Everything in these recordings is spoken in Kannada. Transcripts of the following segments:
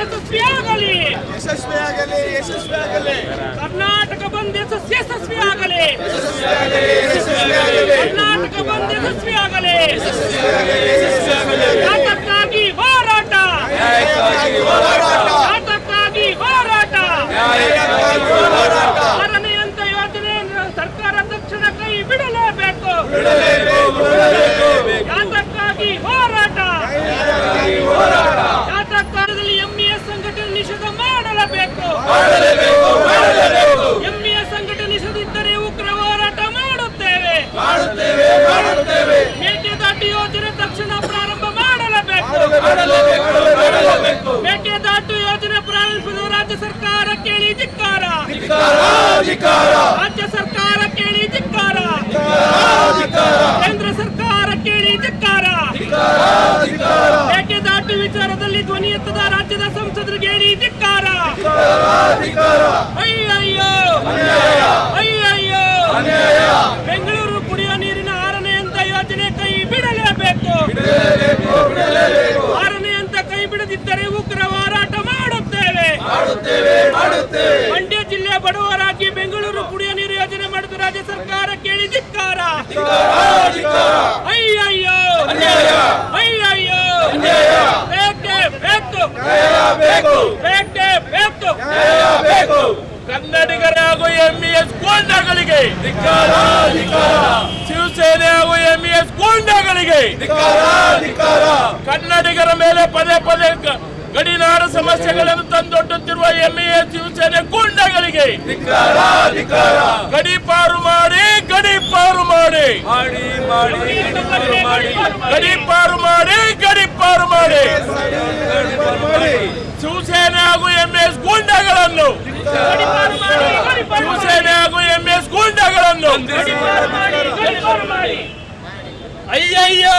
ಯಶಸ್ವಿಯಾಗಲಿ. ಯಶಸ್ವಿಯಾಗಲಿ ಯಶಸ್ವಿಯಾಗಲಿ. ಕರ್ನಾಟಕ ಬಂದ್ ಯಶಸ್ವಿ ಯಶಸ್ವಿಯಾಗಲಿ. ಕರ್ನಾಟಕ ಬಂದ್ ಯಶಸ್ವಿಯಾಗಲಿ ಯಾತಕ್ಕಾಗಿ ಹೋರಾಟ ನ್ಯಾಯಕ್ಕಾಗಿ ಹೋರಾಟ ಯಾತಕ್ಕಾಗಿ ಹೋರಾಟ ನ್ಯಾಯಕ್ಕಾಗಿ ಹೋರಾಟ ಆರನೇ ಹಂತ ಯೋಜನೆ ಸರ್ಕಾರ ತಕ್ಷಣ ಕೈ ಬಿಡಲೇಬೇಕು ಬಿಡಲೇಬೇಕು ಬಿಡಲೇಬೇಕು ಯಾತಕ್ಕಾಗಿ ಹೋರಾಟ ನ್ಯಾಯಕ್ಕಾಗಿ ಹೋರಾಟ ಯಾತಕ್ಕಾಗದಲ್ಲಿ ಎಂಇಎಸ್ ಸಂಘಟನೆ ನಿಷೇಧ ಮಾಡಲೇಬೇಕು ಮಾಡಲೇಬೇಕು ಮಾಡಲೇಬೇಕು ಎಂಇಎಸ್ ಸಂಘಟನೆ ನಿಷೇಧಿದ್ದರೆ ಉಗ್ರ ಹೋರಾಟ ಮಾಡುತ್ತೇವೆ ಮಾಡುತ್ತೇವೆ ಮಾಡುತ್ತೇವೆ ಮೇಕೆದಾಟು ಯೋಜನೆ ತಕ್ಷಣ ಪ್ರಾರಂಭ ಮಾಡಲೇಬೇಕು ಮಾಡಲೇಬೇಕು ಮಾಡಲೇಬೇಕು ಮೇಕೆದಾಟು ಯೋಜನೆ ಪ್ರಾರಂಭಿಸಿದ ರಾಜ್ಯ ಸರ್ಕಾರ ಕೇಳಿ ಧಿಕ್ಕಾರ ಅಧಿಕಾರ ಅಧಿಕಾರ ರಾಜ್ಯ ಸರ್ಕಾರ ಕೇಳಿ ಧಿಕ್ಕಾರ ಅಧಿಕಾರ ಕೇಂದ್ರ ಸರ್ಕಾರ ಕೇಳಿ ಧಿಕ್ಕಾರ ಅಧಿಕಾರ ಮೇಕೆದಾಟು ವಿಚಾರದಲ್ಲಿ ಧ್ವನಿ ಎತ್ತದ ರಾಜ್ಯದ ಸಂಸದರಿಗೆ ಹೇಳಿ ಧಿಕ್ಕಾರ? ಅಯ್ಯಯ್ಯೋ ಅನ್ಯಾಯ ಬೆಂಗಳೂರು ಕುಡಿಯುವ ನೀರಿನ ಆರನೇ ಹಂತ ಯೋಜನೆ ಕೈ ಬಿಡಲೇಬೇಕು ಬಿಡಲೇಬೇಕು ಬಿಡಲೇಬೇಕು ಆರನೇ ಹಂತ ಕೈ ಬಿಡದಿದ್ದರೆ ಉಗ್ರ ಹೋರಾಟ ಮಾಡುತ್ತೇವೆ ಮಾಡುತ್ತೇವೆ ಮಾಡುತ್ತೇವೆ ಮಂಡ್ಯ ಜಿಲ್ಲೆಯ ಬಡವರಾಗಿ ಬೆಂಗಳೂರು ಕುಡಿಯುವ ನೀರು ಯೋಜನೆ ಮಾಡಿದ ರಾಜ್ಯ ಸರ್ಕಾರ ಕೇಳಿ ಧಿಕ್ಕಾರ ಅಧಿಕಾರ ಅಯ್ಯಯ್ಯೋ ಅನ್ಯಾಯ ಅಯ್ಯಯ್ಯೋ ಅನ್ಯಾಯ ಬೇಕೇ ಬೇಕು ನ್ಯಾಯ ಬೇಕು ಬೇಕೇ ಬೇಕು ನ್ಯಾಯ ಬೇಕು ಕನ್ನಡಿಗರ ಹಾಗೂ ಎಂಇಎಸ್ ಗೂಂಡಾಗಳಿಗೆ ಶಿವಸೇನೆ ಹಾಗೂ ಎಂಇಎಸ್ ಗೂಂಡಾಗಳಿಗೆ ಕನ್ನಡಿಗರ ಮೇಲೆ ಪದೇ ಪದೇ ಗಡಿನಾಡ ಸಮಸ್ಯೆಗಳನ್ನು ತಂದೊಡ್ಡುತ್ತಿರುವ ಎಂಇಎಸ್ ಶಿವಸೇನೆ ಗೂಂಡಾಗಳಿಗೆ ಗಡೀಪಾರು ಮಾಡಿ ಗಡಿಪಾರು ಮಾಡಿ. ಮಾಡಿ ಮಾಡಿ ಗಡೀಪಾರು ಮಾಡಿ ಗಡೀಪಾರು ಮಾಡಿ ಮಾಡಿ ಶಿವಸೇನೆ ಹಾಗೂ ಎಂಎಸ್ ಶಿವಸೇನೆ ಹಾಗೂ ಎಂಎಸ್ ಗೂಂಡಾಗಳನ್ನು ಅಯ್ಯಯ್ಯೋ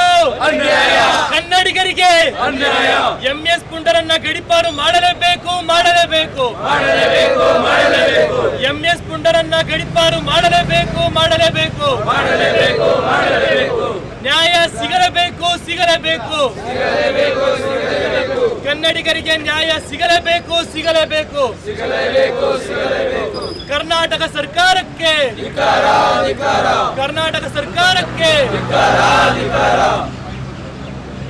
ಕನ್ನಡಿಗರಿಗೆ ಎಂಎಸ್ ಪುಂಡರನ್ನ ಗಡಿಪಾರು ಮಾಡಲೇಬೇಕು ಮಾಡಲೇಬೇಕು. ಮಾಡಲೇಬೇಕು ಮಾಡಲೇಬೇಕು. ಎಂಎಸ್ ಪುಂಡರನ್ನ ಗಡಿಪಾರು ಮಾಡಲೇಬೇಕು ಮಾಡಲೇಬೇಕು. ಮಾಡಲೇಬೇಕು ಮಾಡಲೇಬೇಕು. ನ್ಯಾಯ ಸಿಗಲೇಬೇಕು. ಸಿಗಲೇಬೇಕು. ಕನ್ನಡಿಗರಿಗೆ ನ್ಯಾಯ ಸಿಗಲೇಬೇಕು ಸಿಗಲೇಬೇಕು. ಸಿಗಲೇಬೇಕು ಸಿಗಲೇಬೇಕು. ಕರ್ನಾಟಕ ಸರ್ಕಾರಕ್ಕೆ. ಕರ್ನಾಟಕ ಸರ್ಕಾರಕ್ಕೆ.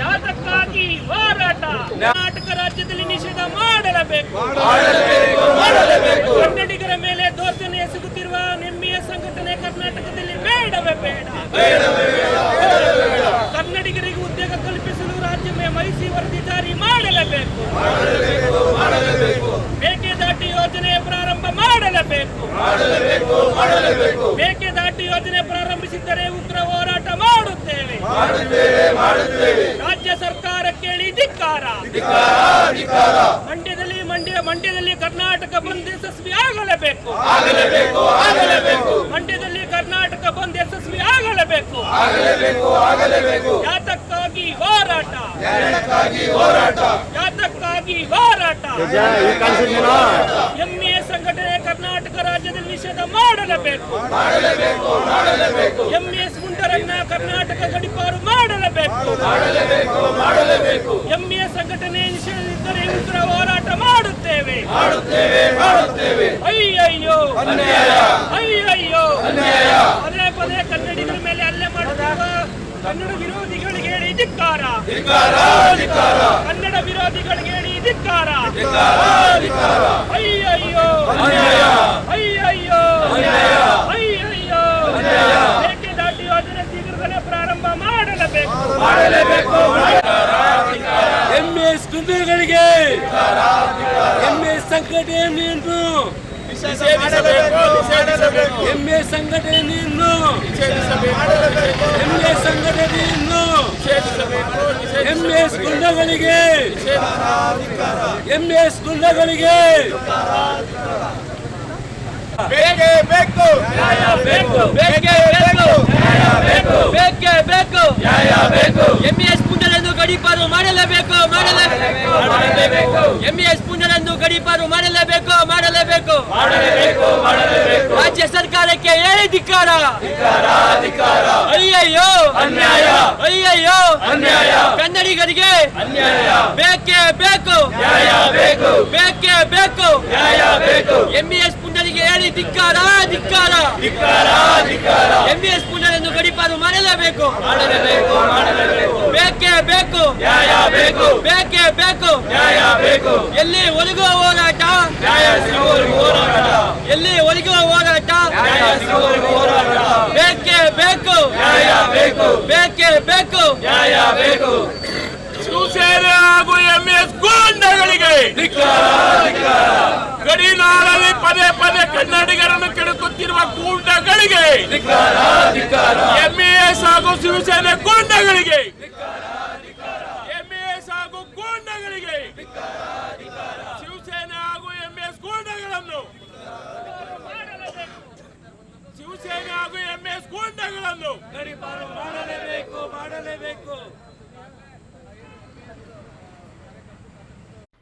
ಯಾತಕ್ಕಾಗಿ ಹೋರಾಟ. ಕರ್ನಾಟಕ ರಾಜ್ಯದಲ್ಲಿ ನಿಷೇಧ ಮಾಡಲೇಬೇಕು. ಮಾಡಲೇಬೇಕು ಮಾಡಲೇಬೇಕು. ಕನ್ನಡಿಗರ ಮೇಲೆ ದೌರ್ಜನ್ಯ ಎಸಗುತ್ತಿರುವ ನೆಮ್ಮಿಯ ಸಂಘಟನೆ ಕರ್ನಾಟಕದಲ್ಲಿ ಬೇಡವೇ ಬೇಡ. ಮಾಡಲೇಬೇಕು. ಮೇಕೆದಾಟು ಯೋಜನೆ ಪ್ರಾರಂಭ ಮಾಡಲೇಬೇಕು. ಮಾಡಲೇಬೇಕು ಮಾಡಲೇಬೇಕು ಮೇಕೆದಾಟು ಯೋಜನೆ ಪ್ರಾರಂಭಿಸಿದ್ದರೆ ಉಗ್ರ ಹೋರಾಟ ಮಾಡುತ್ತೇವೆ. ಮಾಡುತ್ತೇವೆ ಮಾಡುತ್ತೇವೆ ರಾಜ್ಯ ಸರ್ಕಾರ ಕೇಳಿ ಧಿಕ್ಕಾರ. ಧಿಕ್ಕಾರ ಮಂಡ್ಯದಲ್ಲಿ ಮಂಡ್ಯ ಮಂಡ್ಯದಲ್ಲಿ ಕರ್ನಾಟಕ ಬಂದ್ ಯಶಸ್ವಿ ಆಗಲೇಬೇಕು. ಆಗಲೇಬೇಕು ಆಗಲೇಬೇಕು ಮಂಡ್ಯದಲ್ಲಿ ಕರ್ನಾಟಕ ಬಂದ್ ಯಶಸ್ವಿ ಆಗಲೇಬೇಕು. ಆಗಲೇಬೇಕು ಆಗಲೇಬೇಕು. ಯಾತಕ್ಕಾಗಿ ಹೋರಾಟ? ಹೋರಾಟ? ಯಾತಕ್ಕಾಗಿ ಹೋರಾಟ. ಎಂಎ ಸಂಘಟನೆ ಕರ್ನಾಟಕ ರಾಜ್ಯದಲ್ಲಿ ನಿಷೇಧ ಮಾಡಲೇಬೇಕು. ಎಂಎಸ್ ಗುಂಡರನ್ನ ಕರ್ನಾಟಕ ಗಡಿಪಾರು ಮಾಡಲೇಬೇಕು. ಎಂಎ ಸಂಘಟನೆ ನಿಷೇಧಿಸಿದ್ದರೆ ಉಗ್ರ ಹೋರಾಟ ಮಾಡುತ್ತೇವೆ. ಮಾಡುತ್ತೇವೆ ಮಾಡುತ್ತೇವೆ. ಅಯ್ಯಯ್ಯೋ. ಅಯ್ಯಯ್ಯೋ. ಪದೇ ಪದೇ ಕನ್ನಡಿಗರ ಮೇಲೆ ಹಲ್ಲೆ ಮಾಡುತ್ತಿರುವ ಕನ್ನಡ ವಿರೋಧಿಗಳಿಗೆ ಹೇಳಿ ಧಿಕ್ಕಾರ ಕನ್ನಡ ವಿರೋಧಿಗಳಿಗೆ ಹೇಳಿ ಧಿಕ್ಕಾರ. ಅಯ್ಯಯ್ಯೋ. ಅಯ್ಯಯ್ಯೋ. ಅಯ್ಯಯ್ಯೋ. ಅನ್ಯಾಯ ಮೇಕೆದಾಟು ಯೋಜನೆ ಶೀಘ್ರದಲ್ಲೇ ಪ್ರಾರಂಭ ಮಾಡಲೇಬೇಕು? ಮಾಡಲೇಬೇಕು. ಎಂಎಸ್ ಗುಂಡುಗಳಿಗೆ ಎಂಎಸ್ ಸಂಘಟನೆಯನ್ನು ಎಂಎಸ್ ಸಂಘಟನೆಯನ್ನು ಎಂಎಸ್ ಸಂಘಟನೆಯನ್ನು ಎಂಎಸ್ ಗುಂಡಗಳಿಗೆ ಎಂಎಸ್ ಗುಂಡಗಳಿಗೆ ಬೇಕೇ ಬೇಕು. ನ್ಯಾಯ ಬೇಕು. ಬೇಕೇ ಬೇಕು. ಬೇಕು. ಬೇಕೇ ಬೇಕು. ನ್ಯಾಯ ಬೇಕು. ಪುಂಡರನ್ನು ಗಡೀಪಾರು ಮಾಡಲೇಬೇಕು. ಮಾಡಲೇಬೇಕು. ಮಾಡಲೇಬೇಕು. ಪುಂಡರನ್ನು ಗಡೀಪಾರು ಮಾಡಲೇಬೇಕು. ಮಾಡಲೇಬೇಕು. ಮಾಡಲೇಬೇಕು. ಮಾಡಲೇಬೇಕು. ರಾಜ್ಯ ಸರ್ಕಾರಕ್ಕೆ ಹೇಳಿ ಧಿಕ್ಕಾರ. ಅಯ್ಯಯ್ಯೋ. ಅನ್ಯಾಯ. ಅಯ್ಯಯ್ಯೋ. ಅನ್ಯಾಯ. ಕನ್ನಡಿಗರಿಗೆ ಬೇಕೇ ಬೇಕೇ. ಬೇಕು ಬೇಕು. ಎಂಇಎಸ್ ಪುಂಡರಿಗೆ ಹೇಳಿ ಧಿಕ್ಕಾರ ಧಿಕ್ಕಾರ. ಎಂಇಎಸ್ ಪುಂಡರನ್ನು ಗಡಿಪಾರು ಮಾಡಲೇಬೇಕು. ಬೇಕೇ ಬೇಕು. ಬೇಕು ಬೇಕೇ. ಎಲ್ಲಿ ಒಲಗುವ ಹೋರಾಟ? ಎಲ್ಲಿ ಒಲಗುವ ಹೋರಾಟ? ಬೇಕು ಬೇಕೇ ಬೇಕು. ಬೇಕೇ ಬೇಕು. ಶಿವಸೇನೆ ಹಾಗೂ ಎಂಎಸ್ ಗೂಂಡಗಳಿಗೆ ಗಡಿನಾಡಲ್ಲಿ ಪದೇ ಪದೇ ಕನ್ನಡಿಗರನ್ನು ಕೆಡಕುತ್ತಿರುವ ಗೂಂಡಗಳಿಗೆ ಎಂಇಎಸ್ ಹಾಗೂ ಶಿವಸೇನೆ ಗೂಂಡಗಳಿಗೆ ಎಂಇಎಸ್ ಹಾಗೂ ಗೂಂಡಗಳಿಗೆ ಶಿವಸೇನೆ ಹಾಗೂ ಎಂಎಸ್ ಗೂಂಡಗಳನ್ನು ಶಿವಸೇನೆ ಹಾಗೂ ಎಂಎಸ್ ಗೂಂಡಗಳನ್ನು ಮಾಡಲೇಬೇಕು ಮಾಡಲೇಬೇಕು.